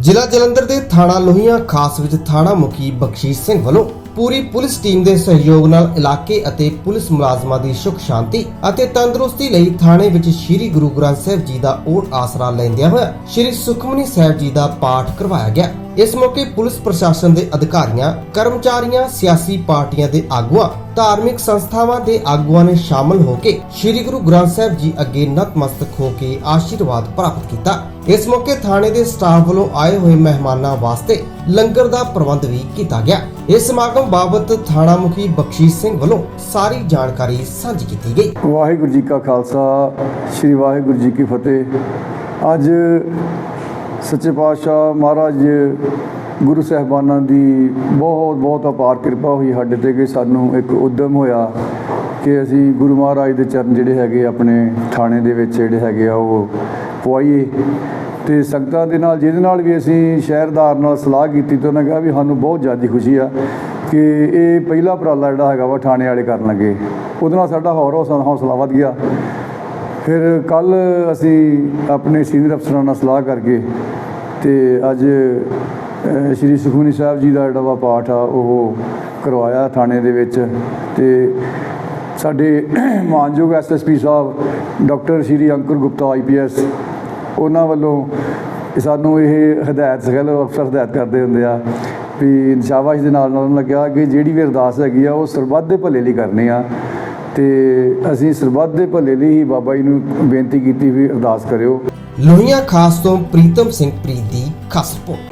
ਜ਼ਿਲ੍ਹਾ ਜਲੰਧਰ ਦੇ ਥਾਣਾ ਲੋਹੀਆਂ ਖਾਸ ਵਿੱਚ ਥਾਣਾ ਮੁਖੀ ਬਖਸ਼ੀਸ਼ ਸਿੰਘ ਵੱਲੋਂ ਪੂਰੀ ਪੁਲਿਸ ਟੀਮ ਦੇ ਸਹਿਯੋਗ ਨਾਲ ਇਲਾਕੇ ਅਤੇ ਪੁਲਿਸ ਮੁਲਾਜ਼ਮਾਂ ਦੀ ਸੁਖ ਸ਼ਾਂਤੀ ਅਤੇ ਤੰਦਰੁਸਤੀ ਲਈ ਥਾਣੇ ਵਿੱਚ ਸ੍ਰੀ ਗੁਰੂ ਗ੍ਰੰਥ ਸਾਹਿਬ ਜੀ ਦਾ ਓਟ ਆਸਰਾ ਲੈਂਦਿਆਂ ਹੋਇਆ ਸ੍ਰੀ ਸੁਖਮਨੀ ਸਾਹਿਬ ਜੀ ਦਾ ਪਾਠ ਕਰਵਾਇਆ ਗਿਆ। ਇਸ ਮੌਕੇ ਪੁਲਿਸ ਪ੍ਰਸ਼ਾਸਨ ਦੇ ਅਧਿਕਾਰੀਆਂ, ਕਰਮਚਾਰੀਆਂ, ਸਿਆਸੀ ਪਾਰਟੀਆਂ ਦੇ ਆਗੂਆਂ, ਧਾਰਮਿਕ ਸੰਸਥਾਵਾਂ ਦੇ ਆਗੂਆਂ ਨੇ ਸ਼ਾਮਲ ਹੋ ਕੇ ਸ੍ਰੀ ਗੁਰੂ ਗ੍ਰੰਥ ਸਾਹਿਬ ਜੀ ਅੱਗੇ ਨਤਮਸਤਕ ਹੋ ਕੇ ਆਸ਼ੀਰਵਾਦ ਪ੍ਰਾਪਤ ਕੀਤਾ। ਇਸ ਮੌਕੇ ਥਾਣੇ ਦੇ ਸਟਾਫ ਵੱਲੋਂ ਆਏ ਹੋਏ ਮਹਿਮਾਨਾਂ ਵਾਸਤੇ ਲੰਗਰ ਦਾ ਪ੍ਰਬੰਧ ਵੀ ਕੀਤਾ ਗਿਆ। ਇਸ ਸਮਾਗਮ ਬਾਬਤ ਥਾਣਾ ਮੁਖੀ ਬਖਸ਼ੀਸ਼ ਸਿੰਘ ਵੱਲੋਂ ਸਾਰੀ ਜਾਣਕਾਰੀ ਸਾਂਝੀ ਕੀਤੀ ਗਈ। ਵਾਹਿਗੁਰੂ ਜੀ ਕਾ ਖਾਲਸਾ, ਸ੍ਰੀ ਵਾਹਿਗੁਰੂ ਜੀ ਕੀ ਫਤਿਹ। ਅੱਜ ਸੱਚੇ ਪਾਤਸ਼ਾਹ ਮਹਾਰਾਜ ਗੁਰੂ ਸਾਹਿਬਾਨਾਂ ਦੀ ਬਹੁਤ ਬਹੁਤ ਅਪਾਰ ਕਿਰਪਾ ਹੋਈ ਸਾਡੇ ਤੇ ਕਿ ਸਾਨੂੰ ਇੱਕ ਉਦਮ ਹੋਇਆ ਕਿ ਅਸੀਂ ਗੁਰੂ ਮਹਾਰਾਜ ਦੇ ਚਰਨ ਜਿਹੜੇ ਹੈਗੇ ਆਪਣੇ ਥਾਣੇ ਦੇ ਵਿੱਚ ਜਿਹੜੇ ਹੈਗੇ ਆ, ਉਹ ਪਵਾਈਏ। ਤੇ ਸੰਗਤਾਂ ਦੇ ਨਾਲ, ਜਿਹਦੇ ਨਾਲ ਵੀ ਅਸੀਂ ਸ਼ਹਿਰਦਾਰ ਨਾਲ ਸਲਾਹ ਕੀਤੀ ਤੇ ਉਹਨਾਂ ਕਿਹਾ ਵੀ ਸਾਨੂੰ ਬਹੁਤ ਜ਼ਿਆਦਾ ਖੁਸ਼ੀ ਆ ਕਿ ਇਹ ਪਹਿਲਾ ਉਪਰਾਲਾ ਜਿਹੜਾ ਹੈਗਾ ਵਾ ਥਾਣੇ ਵਾਲੇ ਕਰਨ ਲੱਗੇ। ਉਹਦੇ ਨਾਲ ਸਾਡਾ ਹੋਰ ਹੌਸਲਾ ਹੌਸਲਾ ਵਧ ਗਿਆ। ਫਿਰ ਕੱਲ ਅਸੀਂ ਆਪਣੇ ਸੀਨੀਅਰ ਅਫਸਰਾਂ ਨਾਲ ਸਲਾਹ ਕਰਕੇ ਤੇ ਅੱਜ ਸ਼੍ਰੀ ਸੁਖਮਨੀ ਸਾਹਿਬ ਜੀ ਦਾ ਜਿਹੜਾ ਵਾ ਪਾਠ ਆ, ਉਹ ਕਰਵਾਇਆ ਥਾਣੇ ਦੇ ਵਿੱਚ ਤੇ ਸਾਡੇ ਮਾਨਯੋਗ ਐਸਐਸਪੀ ਸਾਹਿਬ, ਡਾਕਟਰ ਸ਼੍ਰੀ ਅੰਕੁਰ ਗੁਪਤਾ ਆਈਪੀਐਸ ਉਹਨਾਂ ਵੱਲੋਂ ਸਾਨੂੰ ਇਹ ਹਦਾਇਤ ਸਗਲ ਅਫਸਰ ਹਦਾਇਤ ਕਰਦੇ ਹੁੰਦੇ ਆ ਵੀ ਸ਼ਾਬਾਸ਼ ਦੇ ਨਾਲ ਨਾਲ ਉਹਨਾਂ ਕਿਹਾ ਕਿ ਜਿਹੜੀ ਵੀ ਅਰਦਾਸ ਹੈਗੀ ਆ, ਉਹ ਸਰਬੱਤ ਦੇ ਭਲੇ ਲਈ ਕਰਨੀ ਆ। ਤੇ ਅਸੀਂ ਸਰਬੱਤ ਦੇ ਭਲੇ ਲਈ ਹੀ ਬਾਬਾ ਜੀ ਨੂੰ ਬੇਨਤੀ ਕੀਤੀ ਵੀ ਅਰਦਾਸ ਕਰਿਓ। ਲੋਹੀਆਂ ਖਾਸ ਤੋਂ ਪ੍ਰੀਤਮ ਸਿੰਘ ਪ੍ਰੀਤ ਦੀ ਖਾਸ ਰਿਪੋਰਟ।